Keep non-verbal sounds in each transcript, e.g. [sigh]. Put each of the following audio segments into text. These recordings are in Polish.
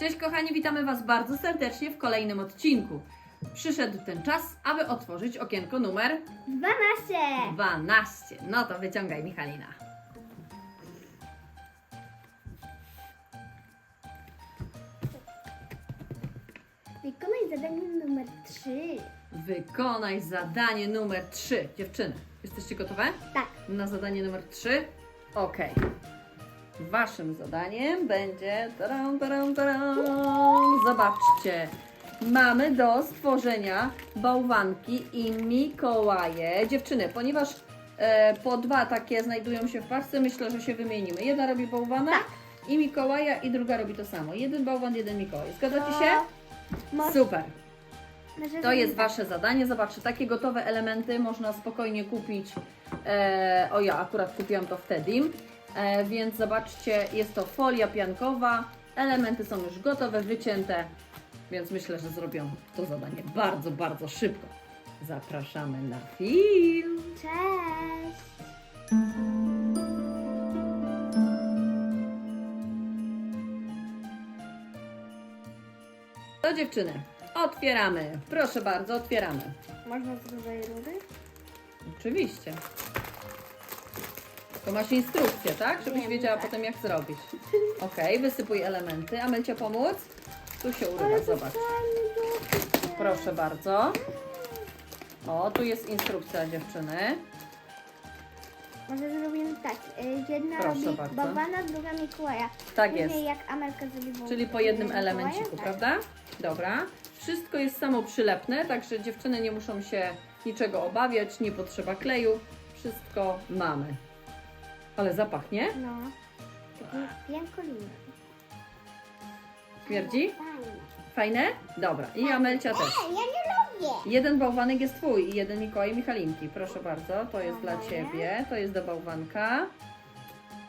Cześć kochani, witamy Was bardzo serdecznie w kolejnym odcinku. Przyszedł ten czas, aby otworzyć okienko numer 12! 12. No to wyciągaj Michalina. Wykonaj zadanie numer 3. Wykonaj zadanie numer 3. Dziewczyny, jesteście gotowe? Tak. Na zadanie numer 3? Ok. Waszym zadaniem będzie. Taram, taram, taram. Zobaczcie. Mamy do stworzenia bałwanki i Mikołaje. Dziewczyny, ponieważ e, po dwa takie znajdują się w parce, myślę, że się wymienimy. Jedna robi bałwana Tak. i Mikołaja, i druga robi to samo. Jeden bałwan, jeden Mikołaj. Zgadzacie się? Może, Super. może To jest tak. Wasze zadanie. Zobaczcie, takie gotowe elementy można spokojnie kupić. E, o, ja akurat kupiłam to wtedy. E, więc zobaczcie, jest to folia piankowa. Elementy są już gotowe, wycięte, więc myślę, że zrobią to zadanie bardzo, bardzo szybko. Zapraszamy na film. Cześć! To dziewczyny, otwieramy. Proszę bardzo, otwieramy. Można z grubej rury? Oczywiście. To masz instrukcję, tak? Żebyś wiedziała potem jak zrobić. Ok, wysypuj elementy. A my Cię pomóc? Tu się urywa, zobacz. Proszę bardzo. O, tu jest instrukcja dziewczyny. Może zrobimy tak. y, Jedna Proszę robi bardzo. bałwana, druga Mikołaja. Tak Później jest. jak Amelka zrobi Czyli po jednym Mikołaja, elemenciku, tak. prawda? Dobra. Wszystko jest samo przylepne, także dziewczyny nie muszą się niczego obawiać, nie potrzeba kleju. Wszystko mamy. Ale zapach, nie? No. Taki piankolina. Śmierdzi? Fajne. Fajne? Dobra. I Amelcia też. ja nie lubię. Jeden bałwanek jest twój i jeden Mikołaj Michalinki. Proszę bardzo, to jest dla Dobra. ciebie, to jest do bałwanka.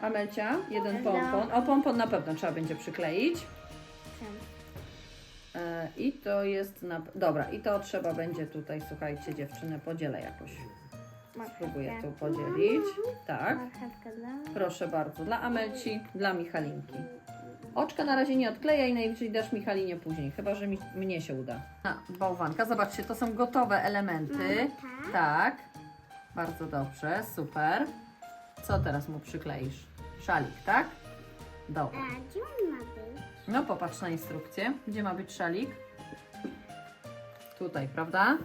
Amelcia, jeden pompon. O, pompon na pewno trzeba będzie przykleić. E, I to jest na. Dobra, i to trzeba będzie tutaj, słuchajcie, dziewczyny, podzielę jakoś. Spróbuję tu podzielić. Tak. Dla. Proszę bardzo, dla Amelci, dla Michalinki. Oczka na razie nie odklejaj, najwyżej dasz Michalinie później, chyba że mi, mnie się uda. A, bałwanka, zobaczcie, to są gotowe elementy. Mama, Tak, bardzo dobrze, super. Co teraz mu przykleisz? Szalik, tak? Dobra. A gdzie on ma być? No popatrz na instrukcję. Gdzie ma być szalik? Tutaj, prawda?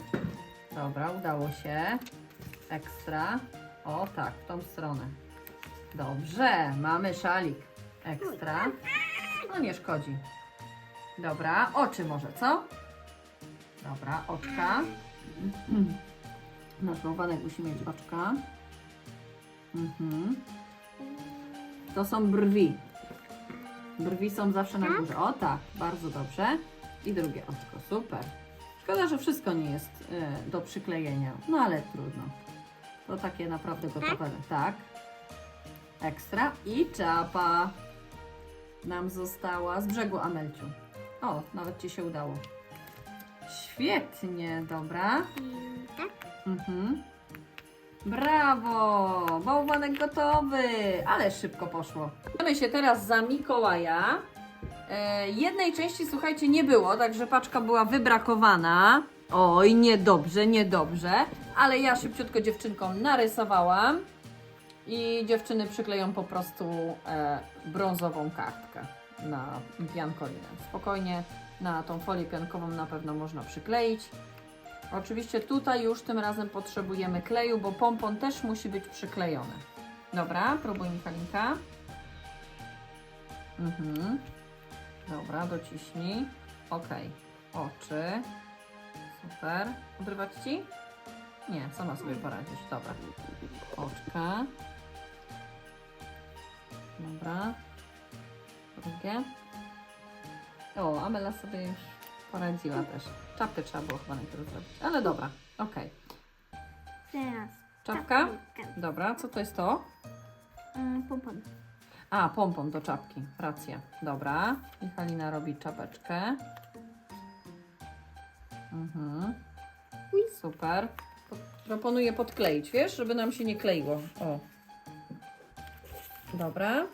Dobra, udało się. Ekstra. O tak, w tą stronę. Dobrze, mamy szalik. Ekstra. No nie szkodzi. Dobra, oczy może, co? Dobra, oczka. Nasz bałwanek musi mieć oczka. Mhm. To są brwi. Brwi są zawsze na górze. O tak, bardzo dobrze. I drugie oczko, super. Szkoda, że wszystko nie jest e, do przyklejenia, no ale trudno. To takie naprawdę gotowe. Tak. Ekstra. I czapa nam została z brzegu Amelciu. O, nawet Ci się udało. Świetnie, dobra. Mm, Tak? Mhm. Brawo! Bałwanek gotowy! Ale szybko poszło. Bierzemy się teraz za Mikołaja. E, jednej części, słuchajcie, nie było, także paczka była wybrakowana. Oj, niedobrze, niedobrze. Ale ja szybciutko dziewczynkom narysowałam. I dziewczyny przykleją po prostu e, brązową kartkę na piankolinę. Spokojnie na tą folię piankową na pewno można przykleić. Oczywiście tutaj już tym razem potrzebujemy kleju, bo pompon też musi być przyklejony. Dobra, próbuj Michalinka. Mhm. Dobra, dociśnij. Ok. Oczy. Super. Odrywać Ci? Nie, sama sobie poradzisz. Dobra. Oczka. Dobra. Drugie. O, Amela sobie już poradziła też. Czapkę trzeba było chyba najpierw zrobić. Ale dobra, okej. Teraz. Czapka? Dobra, co to jest to? Mm, Pompon. A, pompon do czapki. Racja. Dobra. Michalina robi czapeczkę. Mhm. Super. Po- Proponuję podkleić, wiesz, żeby nam się nie kleiło. O. Dobra.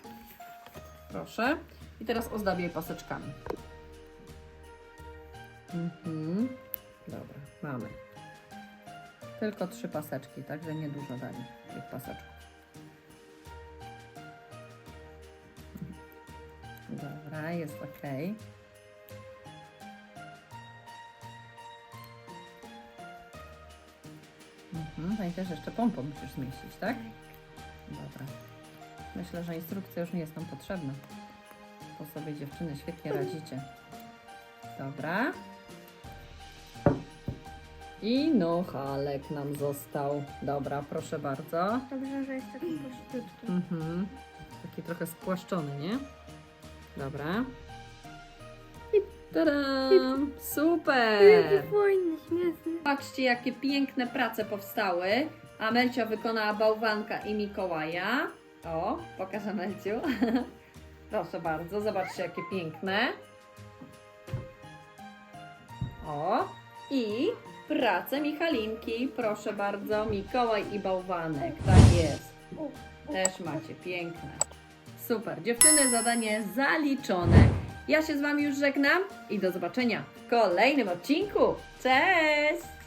Proszę. I teraz ozdabiaj paseczkami. Mhm. Dobra, mamy. Tylko trzy paseczki, także nie dużo dali tych paseczków. Dobra, jest ok. Mhm, pamiętaj, że jeszcze pompą musisz zmieścić, tak? Dobra. Myślę, że instrukcja już nie jest nam potrzebna. To sobie dziewczyny świetnie radzicie. Dobra. I no, halek nam został. Dobra, proszę bardzo. Dobrze, że jest taki poszczutki. Mhm. Taki trochę spłaszczony, nie? Dobra. Tadam! Super! fajny, śmieszny. Patrzcie, jakie piękne prace powstały. Amelcia wykonała bałwanka i Mikołaja. O, pokaż Amelciu. [laughs] Proszę bardzo, zobaczcie, jakie piękne. O, i prace Michalinki. Proszę bardzo, Mikołaj i bałwanek. Tak jest. Też macie piękne. Super, dziewczyny, zadanie zaliczone. Ja się z Wami już żegnam i do zobaczenia w kolejnym odcinku. Cześć!